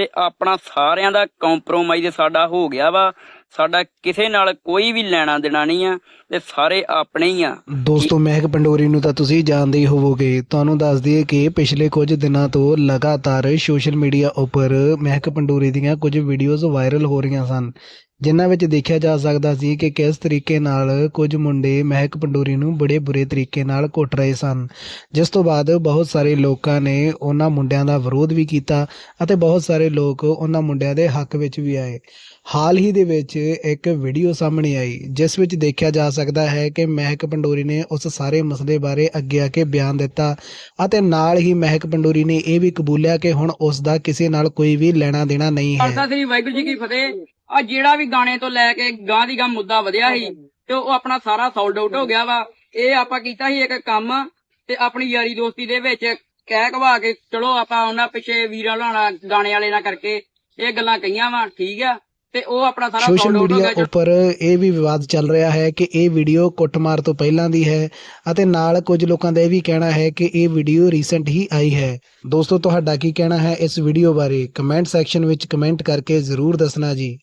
ਤੇ ਆਪਣਾ ਸਾਰਿਆਂ ਦਾ ਕੰਪਰੋਮਾਈਜ਼ ਸਾਡਾ ਹੋ ਗਿਆ ਵਾ। ਸਾਡਾ ਕਿਸੇ ਨਾਲ ਕੋਈ ਵੀ ਲੈਣਾ ਦੇਣਾ ਨਹੀਂ ਆ ਤੇ ਸਾਰੇ ਆਪਣੇ ਹੀ ਆ। ਦੋਸਤੋ ਮਹਿਕ ਪੰਡੋਰੀ ਨੂੰ ਤਾਂ ਤੁਸੀਂ ਜਾਣਦੇ ਹੀ ਹੋਵੋਗੇ। ਤੁਹਾਨੂੰ ਦੱਸ ਦਈਏ ਕਿ ਪਿਛਲੇ ਕੁਝ ਦਿਨਾਂ ਤੋਂ ਲਗਾਤਾਰ ਸੋਸ਼ਲ ਮੀਡੀਆ ਉੱਪਰ ਮਹਿਕ ਪੰਡੋਰੀ ਦੀਆਂ ਕੁਝ ਵੀਡੀਓਜ਼ ਵਾਇਰਲ ਹੋ ਰਹੀਆਂ ਸਨ ਜਿਨ੍ਹਾਂ ਵਿੱਚ ਦੇਖਿਆ ਜਾ ਸਕਦਾ ਸੀ ਕਿ ਕਿਸ ਤਰੀਕੇ ਨਾਲ ਕੁਝ ਮੁੰਡੇ ਮਹਿਕ ਪੰਡੋਰੀ ਨੂੰ ਬੜੇ ਬੁਰੇ ਤਰੀਕੇ ਨਾਲ ਕੁੱਟ ਰਹੇ ਸਨ। ਜਿਸ ਤੋਂ ਬਾਅਦ ਬਹੁਤ ਸਾਰੇ ਲੋਕਾਂ ਨੇ ਉਹਨਾਂ ਮੁੰਡਿਆਂ ਦਾ ਵਿਰੋਧ ਵੀ ਕੀਤਾ ਅਤੇ ਬਹੁਤ ਸਾਰੇ ਲੋਕ ਉਹਨਾਂ ਮੁੰਡਿਆਂ ਦੇ ਹੱਕ ਵਿੱਚ ਵੀ ਆਏ। ਹਾਲ ਹੀ ਦੇ ਵਿੱਚ ਇੱਕ ਵੀਡੀਓ ਸਾਹਮਣੇ ਆਈ, ਜਿਸ ਵਿੱਚ ਦੇਖਿਆ ਜਾ ਸਕਦਾ ਹੈ ਕਿ ਮਹਿਕ ਪੰਡੋਰੀ ਨੇ ਉਸ ਸਾਰੇ ਮਸਲੇ ਬਾਰੇ ਅੱਗੇ ਆ ਕੇ ਬਿਆਨ ਦਿੱਤਾ ਅਤੇ ਨਾਲ ਹੀ ਮਹਿਕ ਪੰਡੋਰੀ ਨੇ ਇਹ ਵੀ ਕਬੂਲਿਆ ਕਿ ਹੁਣ ਉਸ ਦਾ ਕਿਸੇ ਨਾਲ ਕੋਈ ਵੀ ਲੈਣਾ ਦੇਣਾ ਨਹੀਂ ਹੈ। ਖਾਲਸਾ ਸ੍ਰੀ ਵਾਹਿਗੁਰੂ ਜੀ ਕੀ ਫਤਿਹ। ਆ ਜਿਹੜਾ ਵੀ ਗਾਣੇ ਤੋਂ ਲੈ ਕੇ ਗਾਂ ਦੀ ਗਾਂ ਮੁੱਦਾ ਵਧਿਆ ਸੀ ਤੇ ਉਹ ਆਪਣਾ ਸਾਰਾ ਸੋਲਡ ਆਊਟ ਹੋ ਗਿਆ ਵਾ। ਇਹ ਆਪਾਂ ਕੀਤਾ ਸੀ ਇੱਕ ਕੰਮ ਤੇ ਆਪਣੀ ਯਾਰੀ ਦੋਸਤੀ ਦੇ ਵਿੱਚ ਕਹਿ ਕਵਾ ਕੇ ਚਲੋ ਆਪਾਂ ਉਹਨਾਂ ਪਿੱਛੇ ਵੀਰਾਂ ਲਾਣਾ ਗਾਣੇ ਵਾਲੇ ਨਾਲ ਕਰਕੇ ਇਹ ਗੱਲਾਂ ਕਹੀਆਂ ਵਾ, ਠੀਕ ਆ। ਤੇ ਉਹ ਆਪਣਾ ਸਾਰਾ ਸੋਸ਼ਲ ਮੀਡੀਆ ਉੱਪਰ ਇਹ ਵੀ ਵਿਵਾਦ ਚੱਲ ਰਿਹਾ ਹੈ ਕਿ ਇਹ ਵੀਡੀਓ ਕੁੱਟਮਾਰ ਤੋਂ ਪਹਿਲਾਂ ਦੀ ਹੈ ਅਤੇ ਨਾਲ ਕੁਝ ਲੋਕਾਂ ਦਾ ਇਹ ਵੀ ਕਹਿਣਾ ਹੈ ਕਿ ਇਹ ਵੀਡੀਓ ਰੀਸੈਂਟ ਹੀ ਆਈ ਹੈ। ਦੋਸਤੋ ਤੁਹਾਡਾ ਕੀ ਕਹਿਣਾ ਹੈ ਇਸ ਵੀਡੀਓ ਬਾਰੇ? ਕਮੈਂਟ ਸੈਕਸ਼ਨ ਵਿੱਚ ਕਮੈਂਟ ਕਰਕੇ ਜ਼ਰੂਰ ਦੱਸਣਾ ਜੀ।